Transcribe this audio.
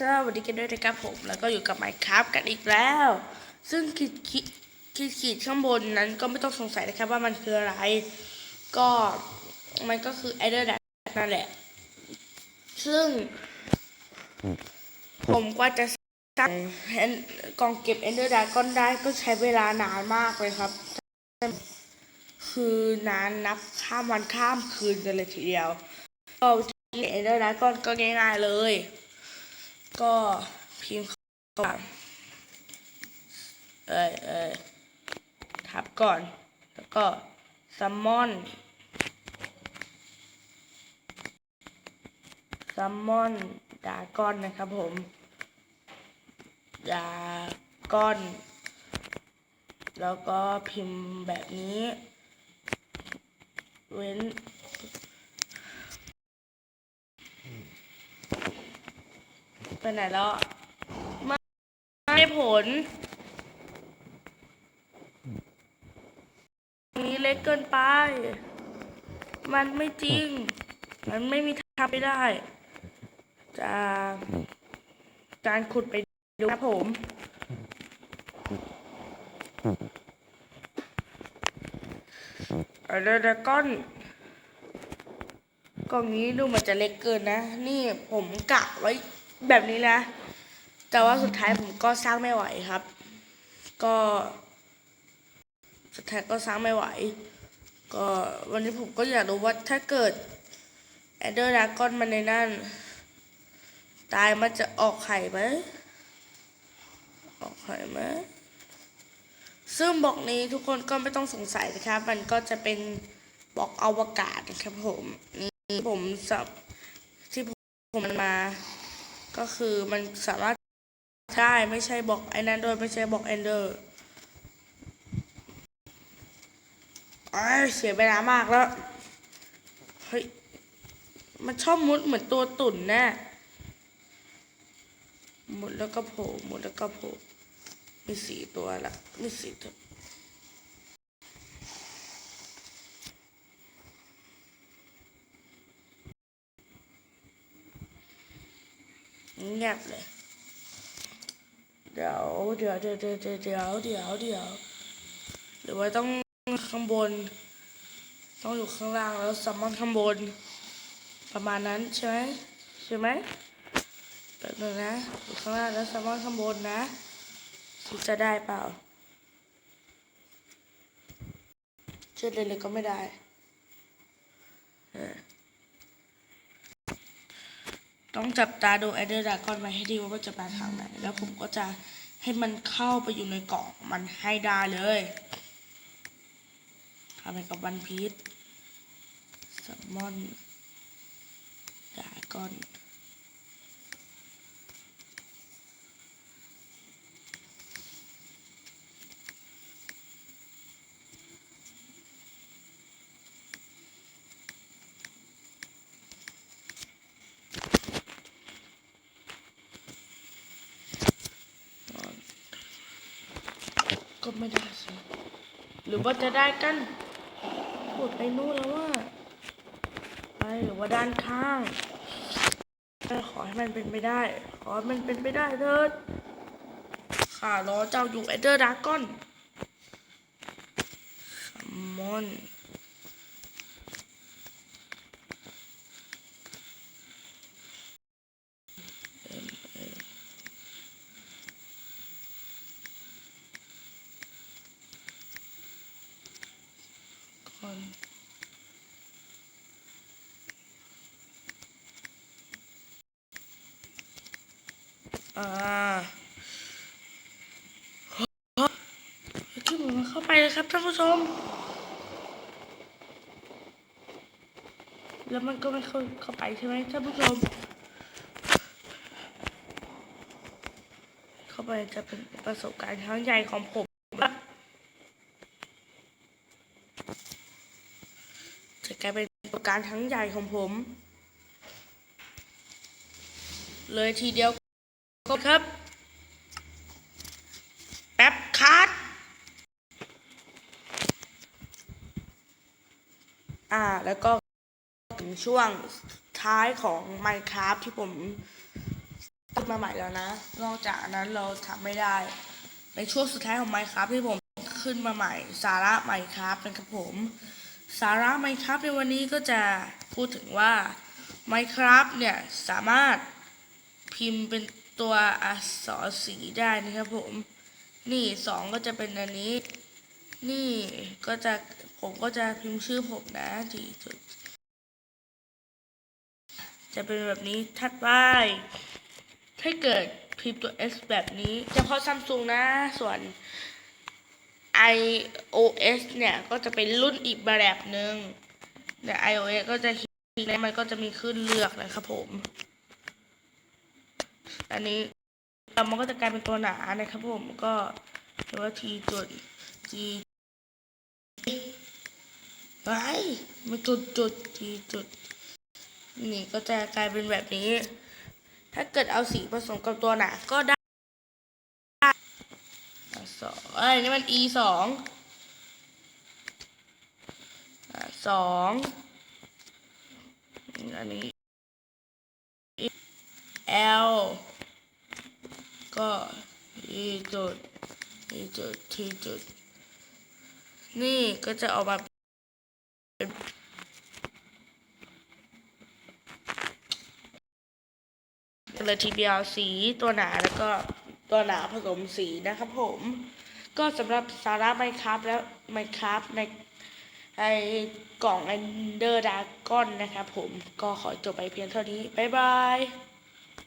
สวัสดีกันด้วยนะครับผมแล้วก็อยู่กับ Minecraft กันอีกแล้ว ซึ่งขีดขีดขีดขีดข้างบนนั้นก็ไม่ต้องสงสัยนะครับว่ามันคืออะไร ก็มันก็คือ Ender Dragon นั่นแหละ ซึ่ง ผมกว่าจะสร้างกองเก็บ Ender Dragon ได้ก็ใช้เวลานานมากเลยครับ คือนานนับข้ามวันข้ามคืนกันเลยทีเดียวก็วิธีเอเดอร์ดก็ก็ง่ายๆเลย ก็พิมพ์เข้าเอ้ยเอ้ยทับก่อน แล้วก็ซัมมอนซัมมอนดาก้อนนะครับผมดาก้อน แล้วก็พิมพ์แบบนี้ เว้น ไปไหนแล้วไม่ไม่ผลนี้เล็กเกินไป มันไม่จริง มันไม่มีทางไปได้จาการขุดไปดูครับผมเอาแล้วก้อนกล่องนี้ดูมันจะเล็กเกินนะ นี่ผมกะไว้ แบบนี้นะ แต่ว่าสุดท้ายผมก็สร้างไม่ไหวครับ ก็ สุดท้ายก็สร้างไม่ไหว ก็วันนี้ผมก็อยากรู้ว่าถ้าเกิดแอดเดอร์ดากอนมันในนั่น ตายมันจะออกไข่ไหมออกไข่ไหมซึ่งบอกนี้ทุกคนก็ไม่ต้องสงสัยนะครับ มันก็จะเป็นบอกอวกาศนะครับผมนี่ผมสับที่ผมมันมา ก็คือมันสามารถได้ไม่ใช่บอกไอ้นั้นด้วยไม่ใช่บอกเอนเดอร์เสียเวลามากแล้ว เฮ้ย มันชอบมุดเหมือนตัวตุ่นแน่มุดแล้วก็โผล่มุดแล้วก็โผล่มีสี่ตัวละมีสี่ตัว เงียบเลย เดี๋ยวเดี๋ยวเดี๋ยวเดี๋ยวเดี๋ยวเดี๋ยวเดี๋ยวเดี๋ยวหรือว่าต้องข้างบน ต้องอยู่ข้างล่างแล้วซัมมอนข้างบน ประมาณนั้นใช่ไหมใช่ไหมแป๊บนึงนะอยู่ข้างล่างแล้วซัมมอนข้างบนนะคิดจะได้เปล่าเชื่อเลยเลยก็ไม่ได้เออ ต้องจับตาดูไอเดอร์ดากอนไว้ให้ดีว่ามันจะมาทางไหน แล้วผมก็จะให้มันเข้าไปอยู่ในกล่องมันให้ได้เลยทำไปกับวันพีชสมอนดากอน ก็ไม่ได้สิหรือว่าจะได้กันปวดไปนู่นแล้วว่าไปหรือว่าด้านข้างขอให้มันเป็นไปได้ ขอให้มันเป็นไปได้เถิดข่ารอเจ้าอยู่เอเดอร์ดากอนซัมมอน อ่าที่ผมเข้าไปเลยครับท่านผู้ชม แล้วมันก็ไม่เข้าเข้าไปใช่ไหมท่านผู้ชม เข้าไปจะเป็นประสบการณ์ครั้งใหญ่ของผมครับจะกลายเป็นประสบการณ์ครั้งใหญ่ของผม เลยทีเดียว ก็ครับ แป๊บคัดอ่า แล้วก็ถึงช่วงท้ายของ Minecraft ที่ผมมาใหม่แล้วนะ นอกจากนั้นเราทำไม่ได้ ในช่วงสุดท้ายของไมค์ครับที่ผมขึ้นมาใหม่ สาระไมค์ครับนะครับผม สาระไมค์ครับในวันนี้ก็จะพูดถึงว่า Minecraft เนี่ย สามารถพิมพ์เป็น ตัวอักษรสีได้นะครับผม นี่สองก็จะเป็นอันนี้ นี่ก็จะผมก็จะพิมพ์ชื่อผมนะทีจุดจะเป็นแบบนี้ถัดไปถ้าเกิดพิมพ์ตัว S แบบนี้เฉพาะซัมซุงนะ ส่วน iOS เนี่ยก็จะเป็นรุ่นอีกแบบหนึ่งแต่ iOS ก็จะคิดแล้วมันก็จะมีขึ้นเลือกนะครับผม อันนี้มันก็จะกลายเป็นตัวหนานะครับผมก็เรียกว่า T จุด G ไว้มันจุดจุด T จุด นี่ก็จะกลายเป็นแบบนี้ ถ้าเกิดเอาสีผสมกับตัวหนาก็ได้สองอ้นี่มัน e สองสองอันนี้ l ก็ e จุด e จุด t จุด นี่ก็จะออกมาเป็นเลย TBL สีตัวหนาแล้วก็ตัวหนาผสมสีนะครับผม ก็สำหรับสาระไมครับแล้วไมครับในไอกล่อง Ender Dragon นะครับผมก็ขอจบไปเพียงเท่านี้ บ๊ายบาย